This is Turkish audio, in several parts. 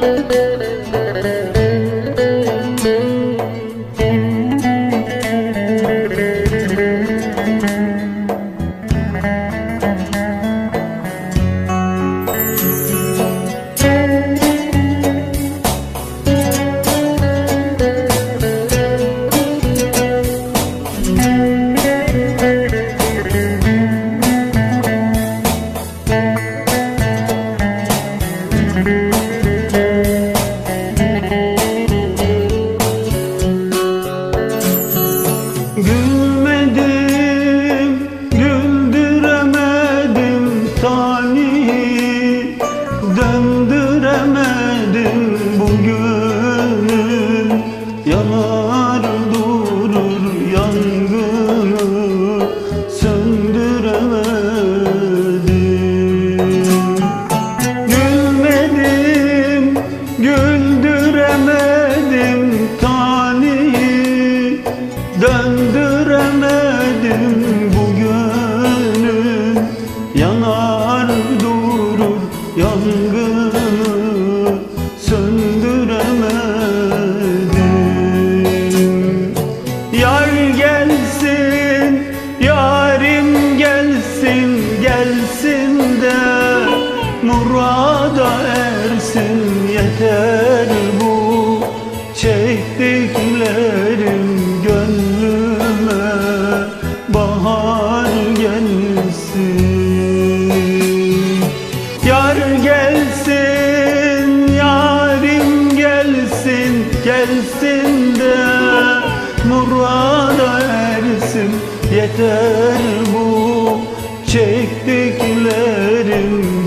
Música Blue yangını Söndüremedim. Yar gelsin, yarim gelsin, gelsin de Murada ersin yeter bu gelsin de Murada ersin. Yeter bu Çektiklerim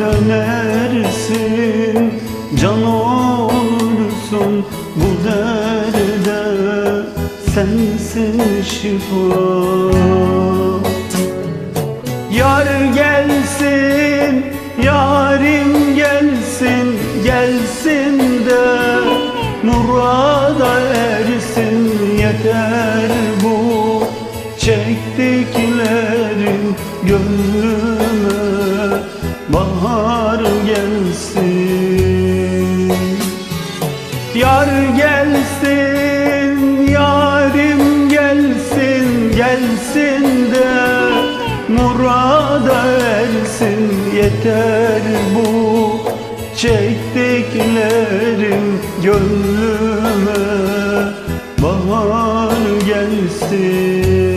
dönersin Can olursun bu derde. Sensin şifa. Yar gelsin, yarim gelsin, gelsin de Murada ersin yeter bu Çektiklerim gönlüme bahar gelsin Yar gelsin, yarim gelsin, gelsin de Murada ersin. Yeter bu Çektiklerim gönlüme. Bahar gelsin